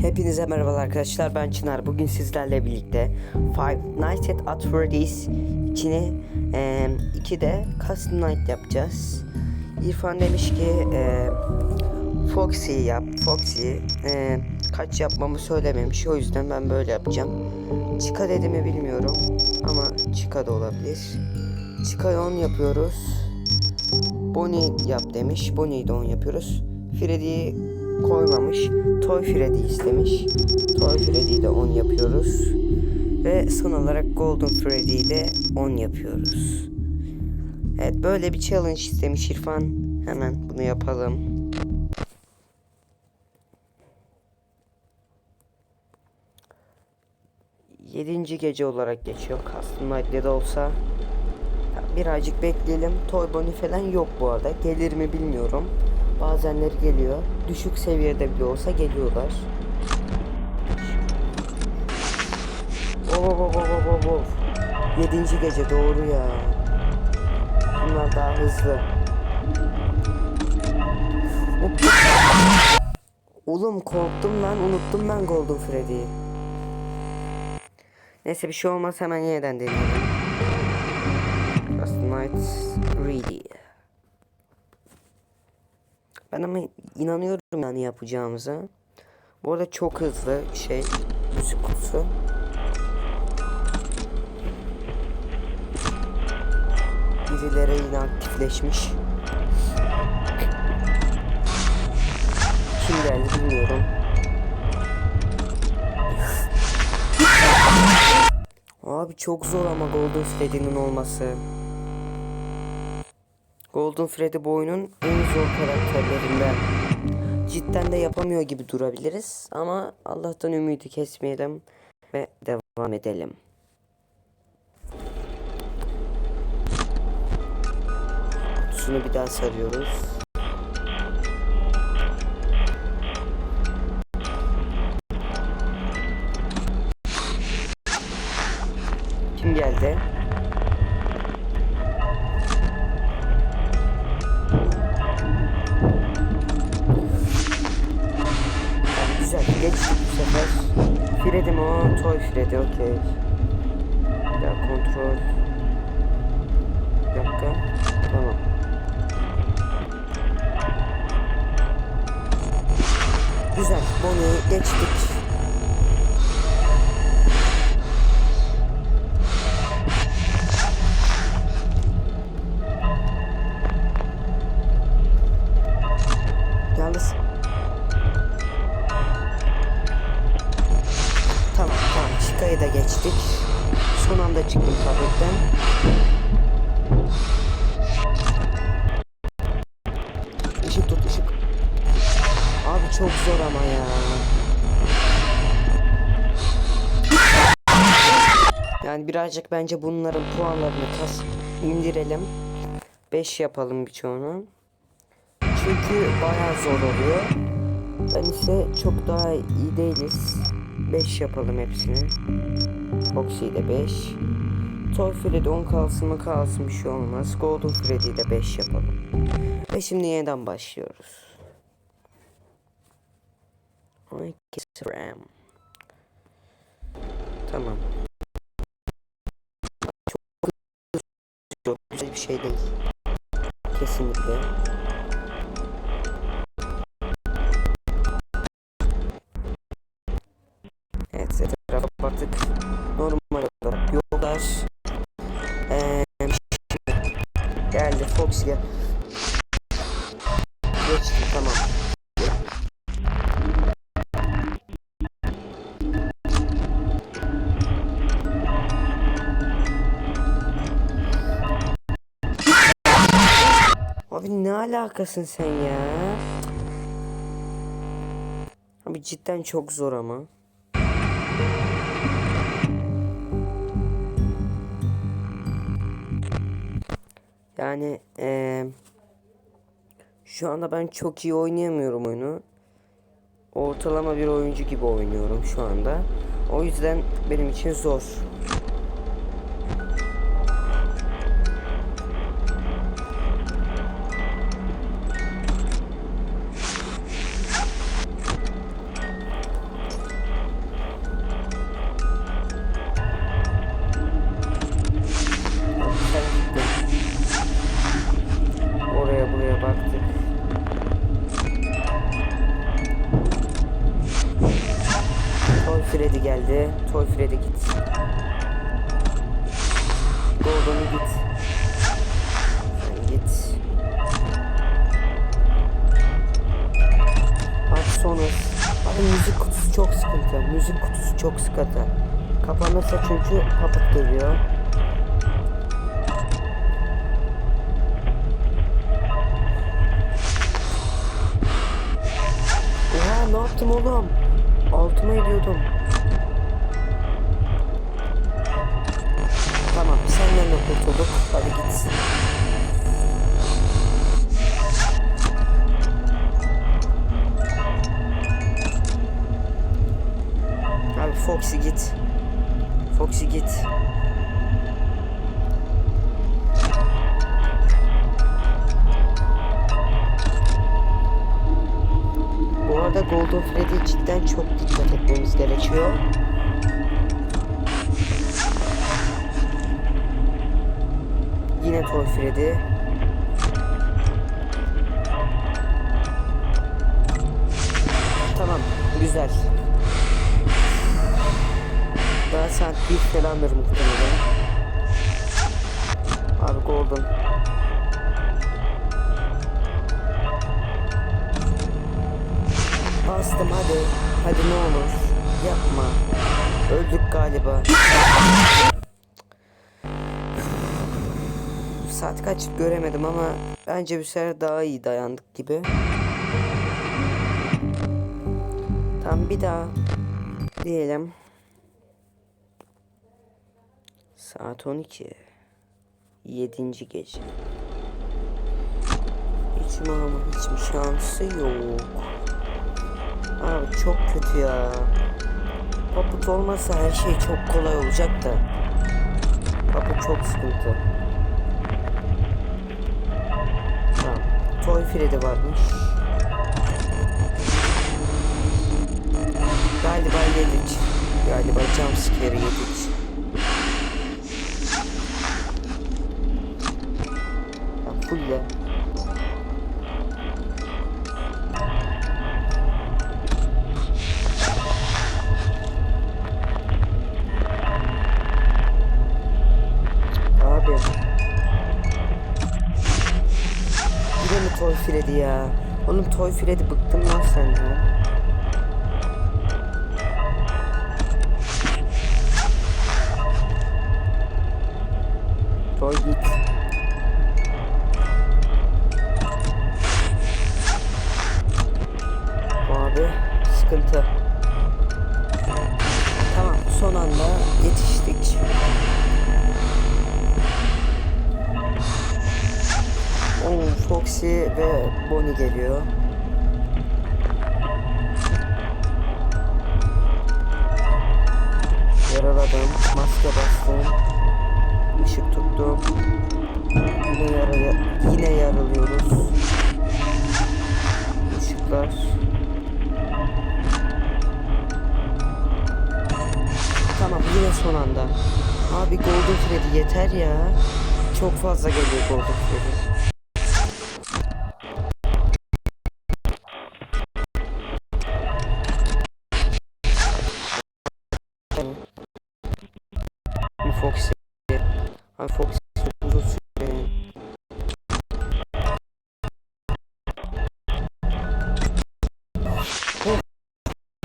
Hepinize merhabalar arkadaşlar ben Çınar bugün sizlerle birlikte Five Nights at Freddy's içine e, iki de Custom Night yapacağız. İrfan demiş ki e, Foxy yap Foxy e, kaç yapmamı söylememiş o yüzden ben böyle yapacağım. Chica dedi mi bilmiyorum ama Chica da olabilir. Chica'yı 10 yapıyoruz. Bonnie yap demiş. Bonnie'yi de 10 yapıyoruz. Freddy'yi koymamış. Toy Freddy istemiş. Toy Freddy'yi de 10 yapıyoruz. Ve son olarak Golden Freddy'yi de 10 yapıyoruz. Evet böyle bir challenge istemiş İrfan. Hemen bunu yapalım. Yedinci gece olarak geçiyor. Custom Night'de de olsa. Birazcık bekleyelim. Toy Bonnie falan yok bu arada. Gelir mi bilmiyorum. Bazenleri geliyor. Düşük seviyede bile olsa geliyorlar. Oh, oh, oh, oh, oh, oh. Yedinci gece doğru ya. Bunlar daha hızlı. Oğlum korktum lan unuttum ben Golden Freddy'yi. Neyse bir şey olmaz hemen yeniden deneyelim. Last Night Ready. Ben ama inanıyorum yani yapacağımıza. Bu arada çok hızlı şey müzik kutusu. Birileri yine aktifleşmiş. Kim geldi bilmiyorum. Abi çok zor ama Golden Freddy'nin olması. Golden Freddy bu oyunun en zor karakterlerinden. Cidden de yapamıyor gibi durabiliriz ama Allah'tan ümidi kesmeyelim ve devam edelim. Kutusunu bir daha sarıyoruz. Geçtik bu sefer. Freddy mi o? Toy Freddy okey. Bir daha kontrol. Bir dakika. Tamam. Güzel. Bonnie'yi geçtik. Çok zor ama ya. Yani birazcık bence bunların puanlarını kas indirelim. 5 yapalım birçoğunu. Çünkü bayağı zor oluyor. Ben ise çok daha iyi değiliz. 5 yapalım hepsini. Foxy de 5. Toy Freddy 10 kalsın mı kalsın bir şey olmaz. Golden Freddy de 5 yapalım. Ve şimdi yeniden başlıyoruz. 12 RAM. Tamam. Çok güzel bir şey değil. Kesinlikle. Abi ne alakasın sen ya? Abi cidden çok zor ama. Yani eee, şu anda ben çok iyi oynayamıyorum oyunu. Ortalama bir oyuncu gibi oynuyorum şu anda. O yüzden benim için zor. Git. Sen git. Hadi sonra. Abi müzik kutusu çok sıkıntı. Müzik kutusu çok sıkıntı. Kapanırsa çünkü papat geliyor. Ne yaptım oğlum? Altıma ediyordum. Kurtulduk. Hadi gitsin. Abi Foxy git. Foxy git. Bu arada Golden Freddy cidden çok dikkat etmemiz gerekiyor. Yine Toy Freddy. Tamam, güzel. Daha saat bir falandır muhtemelen. Abi Golden. Bastım hadi. Hadi ne olur. Yapma. Öldük galiba. Saat kaç göremedim ama bence bir sefer daha iyi dayandık gibi. Tam bir daha diyelim. Saat 12. 7. gece. Hiç mi ama hiçbir şansı yok. Abi çok kötü ya. Paput olmasa her şey çok kolay olacak da. Paput çok sıkıntı. Tamam. Toy Freddy varmış. Galiba yedik. Galiba jumpscare yedik. Freddy ya? Oğlum Toy Freddy bıktım lan senden. Geliyor. Yaraladım, maske bastım, ışık tuttum. Yine, yara yine yaralıyoruz. Işıklar. Tamam yine son anda. Abi Golden Freddy yeter ya. Çok fazla geliyor Golden Freddy. Foxy. Abi çok uzun süre.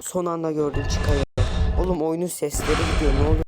Son anda gördüm çıkıyor. Oğlum oyunun sesleri gidiyor ne oluyor?